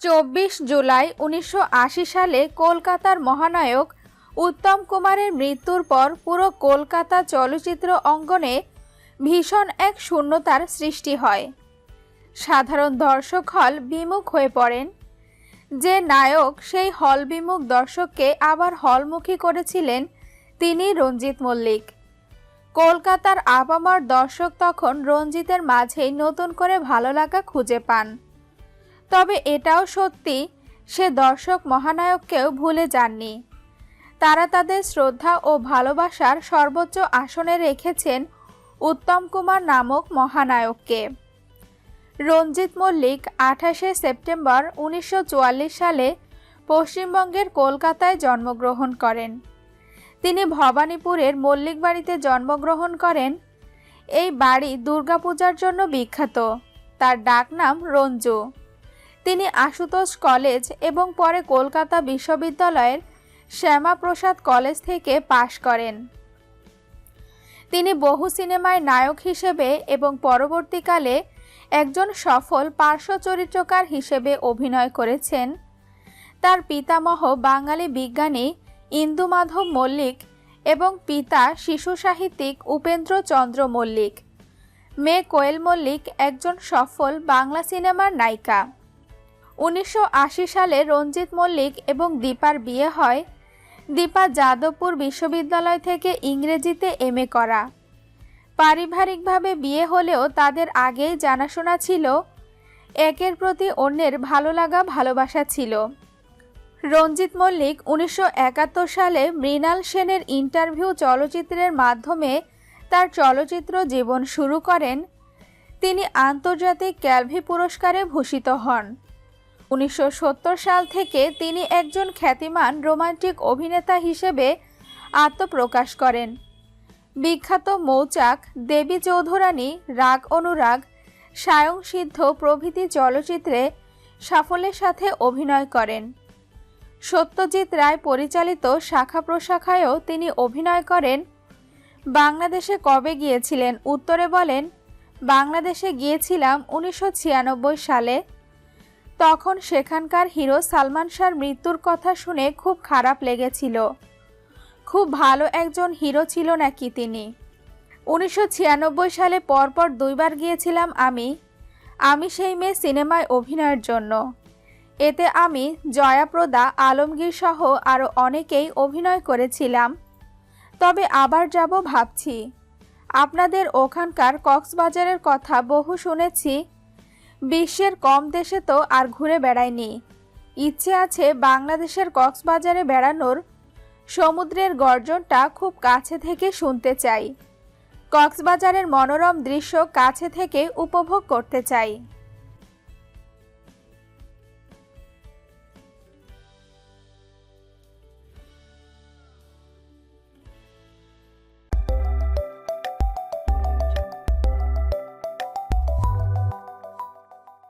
চব্বিশ জুলাই উনিশশো আশি সালে কলকাতার মহানায়ক উত্তম কুমারের মৃত্যুর পর পুরো কলকাতা চলচ্চিত্র অঙ্গনে ভীষণ এক শূন্যতার সৃষ্টি হয়। সাধারণ দর্শক হল বিমুখ হয়ে পড়েন। যে নায়ক, সেই হল বিমুখ দর্শককে আবার হলমুখী করেছিলেন তিনি রঞ্জিত মল্লিক। কলকাতার আপামার দর্শক তখন রঞ্জিতের মাঝেই নতুন করে ভালো লাগা খুঁজে পান। তবে এটাও সত্যি, সে দর্শক মহানায়ককেও ভুলে যাননি। তারা তাদের শ্রদ্ধা ও ভালোবাসার সর্বোচ্চ আসনে রেখেছেন উত্তম কুমার নামক মহানায়ককে। রঞ্জিত মল্লিক আঠাশে সেপ্টেম্বর উনিশশো চুয়াল্লিশ সালে পশ্চিমবঙ্গের কলকাতায় জন্মগ্রহণ করেন। তিনি ভবানীপুরের মল্লিক বাড়িতে জন্মগ্রহণ করেন। এই বাড়ি দুর্গাপূজার জন্য বিখ্যাত। তার ডাকনাম রঞ্জু। তিনি আশুতোষ কলেজ এবং পরে কলকাতা বিশ্ববিদ্যালয়ের শ্যামাপ্রসাদ কলেজ থেকে পাশ করেন। তিনি বহু সিনেমায় নায়ক হিসেবে এবং পরবর্তীকালে একজন সফল পার্শ্ব চরিত্রকার হিসেবে অভিনয় করেছেন। তার পিতামহ বাঙালি বিজ্ঞানী ইন্দুমাধব মল্লিক এবং পিতা শিশু সাহিত্যিক উপেন্দ্র চন্দ্র মল্লিক। মেয়ে কোয়েল মল্লিক একজন সফল বাংলা সিনেমার নায়িকা। উনিশশো আশি সালে রঞ্জিত মল্লিক এবং দীপার বিয়ে হয়। দীপা যাদবপুর বিশ্ববিদ্যালয় থেকে ইংরেজিতে এমএ করা। পারিবারিকভাবে বিয়ে হলেও তাদের আগেই জানাশোনা ছিল। একের প্রতি অন্যের ভালো লাগা, ভালোবাসা ছিল। রঞ্জিত মল্লিক উনিশশো একাত্তর সালে মৃণাল সেনের ইন্টারভিউ চলচ্চিত্রের মাধ্যমে তার চলচ্চিত্র জীবন শুরু করেন। তিনি আন্তর্জাতিক ক্যালভি পুরস্কারে ভূষিত হন। উনিশশো সত্তর সাল থেকে তিনি একজন খ্যাতিমান রোমান্টিক অভিনেতা হিসেবে আত্মপ্রকাশ করেন। বিখ্যাত মৌচাক দেবী চৌধুরানী রাগ অনুরাগ, সায়ং সিদ্ধ প্রভৃতি চলচ্চিত্রে সাফল্যের সাথে অভিনয় করেন। সত্যজিৎ রায় পরিচালিত শাখা প্রশাখায়ও তিনি অভিনয় করেন। বাংলাদেশে কবে গিয়েছিলেন? উত্তরে বলেন, বাংলাদেশে গিয়েছিলাম উনিশশো ছিয়ানব্বই সালে। তখন সেখানকার হিরো সালমান শাহর মৃত্যুর কথা শুনে খুব খারাপ লেগেছিল। খুব ভালো একজন হিরো ছিল নাকি তিনি। উনিশশো ছিয়ানব্বই সালে পরপর দুইবার গিয়েছিলাম আমি আমি সেই মেয়ে সিনেমায় অভিনয়ের জন্য। এতে আমি, জয়াপ্রদা, আলমগীর সহ আরও অনেকেই অভিনয় করেছিলাম। তবে আবার যাব ভাবছি। আপনাদের ওখানকার কক্সবাজারের কথা বহু শুনেছি বিশ্বের কম দেশে তো আর ঘুরে বেড়ায়নি। ইচ্ছে আছে বাংলাদেশের কক্সবাজারে বেড়ানোর। সমুদ্রের গর্জনটা খুব কাছে থেকে শুনতে চাই। কক্সবাজারের মনোরম দৃশ্য কাছে থেকে উপভোগ করতে চাই।